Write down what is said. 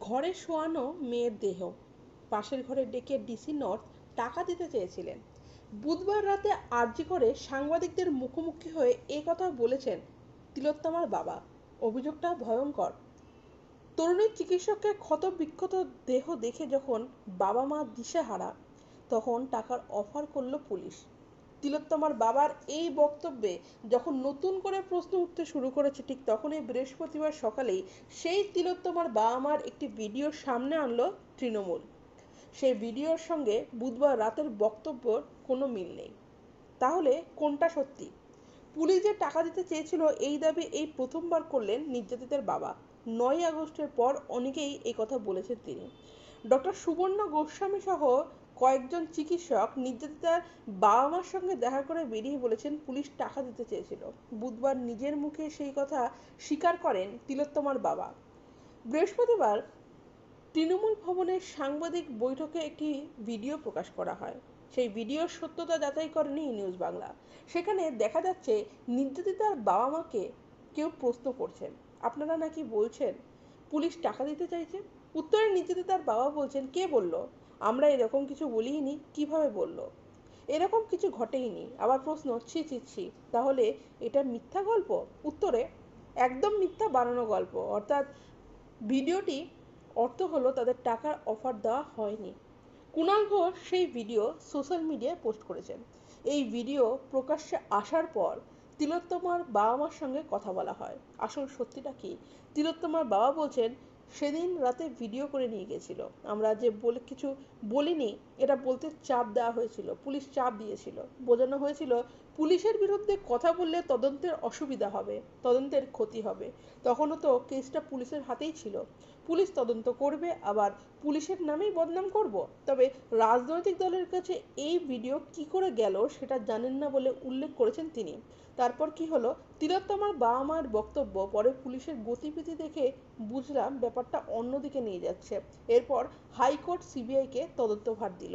ঘরে শোয়ানো মেয়ের দেহ। পাশের ঘরে ডেকে ডিসি নর্থ টাকা দিতে চেয়েছিলেন। বুধবার রাতে আর্জি করে সাংবাদিকদের মুখোমুখি হয়ে এ কথা বলেছেন তিলোত্তমার বাবা। অভিযোগটা ভয়ঙ্কর। তরুণীর চিকিৎসককে ক্ষত বিক্ষত দেহ দেখে যখন বাবা মা দিশেহারা, তখন টাকার অফার করল পুলিশ। তিলোত্তমার বাবার এই বক্তব্যে যখন নতুন করে প্রশ্ন উঠতে শুরু করেছে, ঠিক তখনই বৃহস্পতিবার সকালেই সেই তিলোত্তমার বাবা মার একটি ভিডিও সামনে আনলো তৃণমূল। সেই ভিডিওর সঙ্গে বুধবার রাতের বক্তব্যর কোনো মিল নেই। তাহলে কোনটা সত্যি? পুলিশ যে টাকা দিতে চেয়েছিল, এই দাবি এই প্রথমবার করলেন নির্যাতিতের বাবা। নয় আগস্টের পর অনেকেই এই কথা বলেছেন তিনি। ডক্টর সুবর্ণ গোস্বামী সহ কয়েকজন চিকিৎসক নির্যাতিতার বাবা মার সঙ্গে দেখা করে বেরিয়ে বলেছেন পুলিশ টাকা দিতে চেয়েছিল। বুধবার নিজের মুখে সেই কথা স্বীকার করেন তিলোত্তমার বাবা। বৃহস্পতিবার তৃণমূল ভবনের সাংবাদিক বৈঠকে একটি ভিডিও প্রকাশ করা হয়। সেই ভিডিওর সত্যতা যাচাই করেনি নিউজ বাংলা। সেখানে দেখা যাচ্ছে, নির্যাতিতার বাবা মাকে কেউ প্রশ্ন করছেন। আপনারা নাকি বলছেন, পুলিশ টাকা দিতে চাইছে? উত্তরে নির্যাতিতার বাবা বলছেন, কে বলল? আমরা এরকম কিছু বলিনি, কীভাবে বলল? এরকম কিছু ঘটেইনি। আবার প্রশ্ন, ছি ছি ছি, তাহলে এটা মিথ্যা গল্প? উত্তরে, একদম মিথ্যা বানানো গল্প। অর্থাৎ ভিডিওটি অর্থ হলো তাদের টাকার অফার দেওয়া হয়নি। কুণাল ঘোষ সেই ভিডিও সোশ্যাল মিডিয়ায় পোস্ট করেছেন। এই ভিডিও প্রকাশ্যে আসার পর তিলোত্তমার বাবা মার সঙ্গে কথা বলা হয়। আসল সত্যিটা কি? তিলোত্তমার বাবা বলছেন সেদিন রাতে ভিডিও করে নিয়ে গেছিল। আমরা যে বলে কিছু বলিনি, এটা বলতে চাপ দেওয়া হয়েছিল, পুলিশ চাপ দিয়েছিল। বোঝানো হয়েছিল, পুলিশের বিরুদ্ধে কথা বললে তদন্তের অসুবিধা হবে, তদন্তের ক্ষতি হবে। তখনও তো কেসটা পুলিশের হাতেই ছিল। পুলিশ তদন্ত করবে, আবার পুলিশের নামেই বদনাম করব? তবে রাজনৈতিক দলের কাছে এই ভিডিও কি করে গেল সেটা জানেন না বলে উল্লেখ করেছেন তিনি। তারপর কি হলো? তিলোত্তমার বাবা মার বক্তব্য, পরে পুলিশের গতিবিধি দেখে বুঝলাম ব্যাপারটা অন্যদিকে নিয়ে যাচ্ছে। এরপর হাইকোর্ট সিবিআইকে তদন্তভার দিল।